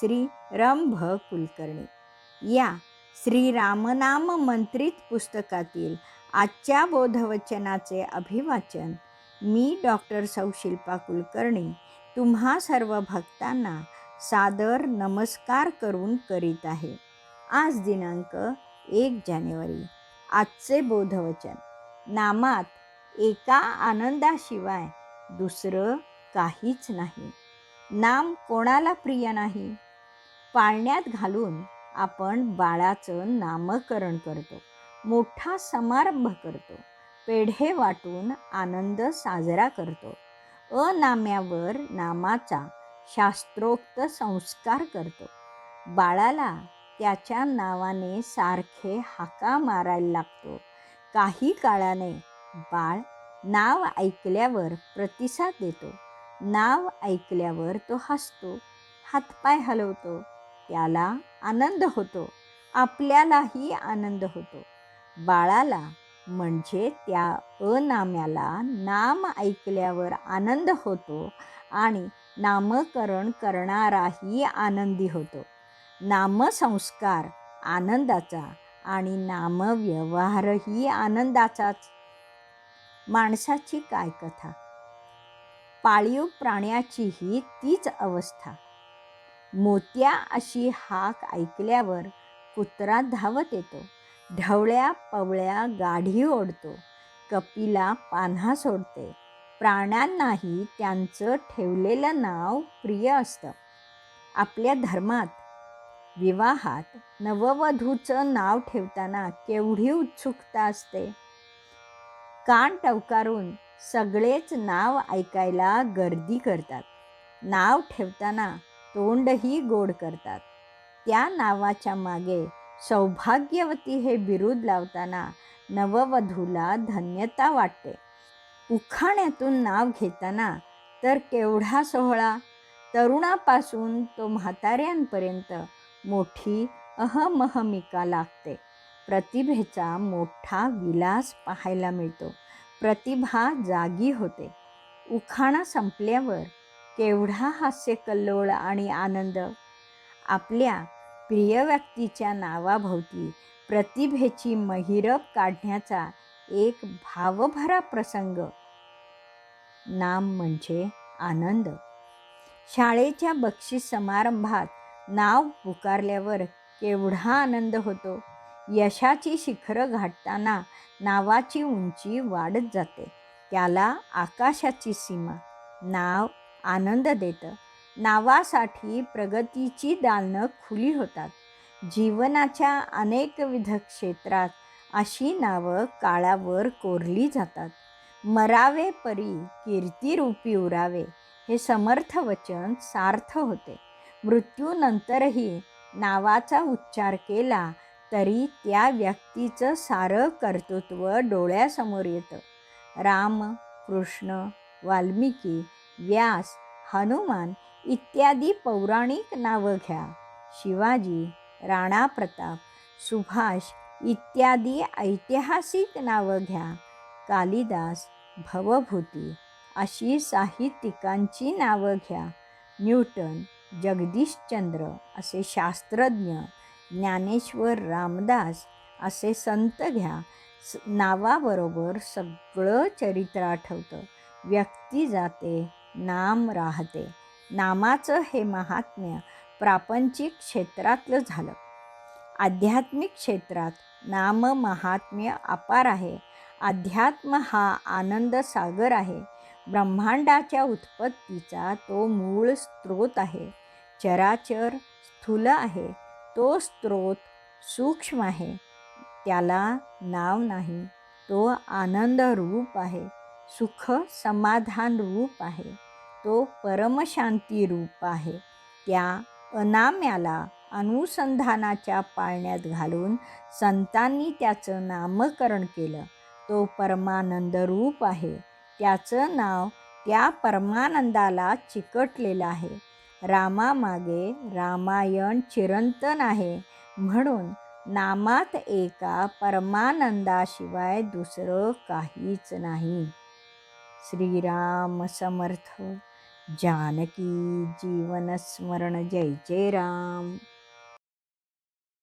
श्री रंभ कुलकर्णी या श्री रामनाम मंत्रित पुस्तकातील आजच्या बोधवचनाचे अभिवाचन मी डॉक्टर सौशिल्पा कुलकर्णी तुम्हा सर्व भक्तांना सादर नमस्कार करून करीत आहे. आज दिनांक एक जानेवारी आजचे बोधवचन. नामात एका आनंदाशिवाय दुसरं काहीच नाही. नाम कोणाला प्रिय नाही? पाळण्यात घालून आपण बाळाचं नामकरण करतो. मोठा समारंभ करतो. पेढे वाटून आनंद साजरा करतो. अनाम्यावर नामाचा शास्त्रोक्त संस्कार करतो. बाळाला त्याच्या नावाने सारखे हाका मारायला लागतो. काही काळाने बाळ नाव ऐकल्यावर प्रतिसाद देतो. नाव ऐकल्यावर तो हसतो. हातपाय हलवतो. त्याला आनंद होतो आपल्यालाही आनंद होतो. बाळाला म्हणजे त्या अनाम्याला नाम ऐकल्यावर आनंद होतो आणि नामकरण करणाराही आनंदी होतो. नामसंस्कार आनंदाचा आणि नामव्यवहारही आनंदाचाच. माणसाची काय कथा? पाळीव प्राण्याचीही तीच अवस्था. मोत्या अशी हाक ऐकल्यावर कुत्रा धावत येतो. ढवळ्या पवळ्या गाढी ओढतो. कपिला पान्हा सोडते. प्राण्यांनाही त्यांचं ठेवलेलं नाव प्रिय असतं. आपल्या धर्मात विवाहात नववधूचं नाव ठेवताना केवढी उत्सुकता असते. कान टवकारून सगळेच नाव ऐकायला गर्दी करतात. नाव ठेवताना तोंडही गोड करतात. त्या नावाच्या मागे सौभाग्यवती हे बिरुद लावताना नववधूला धन्यता वाटते. उखाण्यातून नाव घेताना तर केवढा सोहळा. तरुणापासून तो म्हाताऱ्यांपर्यंत मोठी अहमहमिका लागते. प्रतिभेचा मोठा विलास पाहायला मिळतो. प्रतिभा जागी होते. उखाणा संपल्यावर केवढा हास्य कल्लोळ आणि आनंद. आपल्या प्रिय व्यक्तीच्या नावाभोवती प्रतिभेची महिरप काढण्याचा एक भावभरा प्रसंग. नाम म्हणजे आनंद. शाळेच्या बक्षीस समारंभात नाव पुकारल्यावर केवढा आनंद होतो. यशाची शिखरं गाठताना नावाची उंची वाढत जाते. त्याला आकाशाची सीमा. नाव आनंद देतं. नावासाठी प्रगतीची दालनं खुली होतात. जीवनाच्या अनेकविध क्षेत्रात अशी नावं काळावर कोरली जातात. मरावे परी कीर्तिरूपी उरावे हे समर्थ वचन सार्थ होते. मृत्यूनंतरही नावाचा उच्चार केला तरी त्या व्यक्तीचं सारं कर्तृत्व डोळ्यासमोर येतं. राम कृष्ण वाल्मिकी व्यास हनुमान इत्यादी पौराणिक नावं घ्या. शिवाजी राणा प्रताप सुभाष इत्यादी ऐतिहासिक नावं घ्या. कालिदास भवभूती अशी साहित्यिकांची नावं घ्या. न्यूटन जगदीशचंद्र असे शास्त्रज्ञ ज्ञानेश्वर रामदास असे संत घ्या. स नावाबरोबर सगळं चरित्र आठवतं. व्यक्ती जाते नाम राहते. नामाचं हे महात्म्य प्रापंचिक क्षेत्रातलं झालं. आध्यात्मिक क्षेत्रात नाम महात्म्य अपार आहे. अध्यात्म हा आनंद सागर आहे. ब्रह्मांडाच्या उत्पत्तीचा तो मूळ स्रोत आहे. चराचर स्थूल आहे. तो स्रोत सूक्ष्म आहे. त्याला नाव नाही. तो आनंद रूप आहे. सुख समाधान रूप आहे. तो परमशांती रूप आहे. त्या अनाम्याला अनुसंधानाच्या पाळण्यात घालून संतांनी त्याचं नामकरण केलं. तो परमानंद रूप आहे. त्याचं नाव त्या परमानंदाला चिकटलेलं आहे. रामामागे रामायण चिरंतन आहे. म्हणून नामात एका परमानंदाशिवाय दुसरं काहीच नाही. श्रीराम समर्थ. जानकी जीवनस्मरण जय जय राम।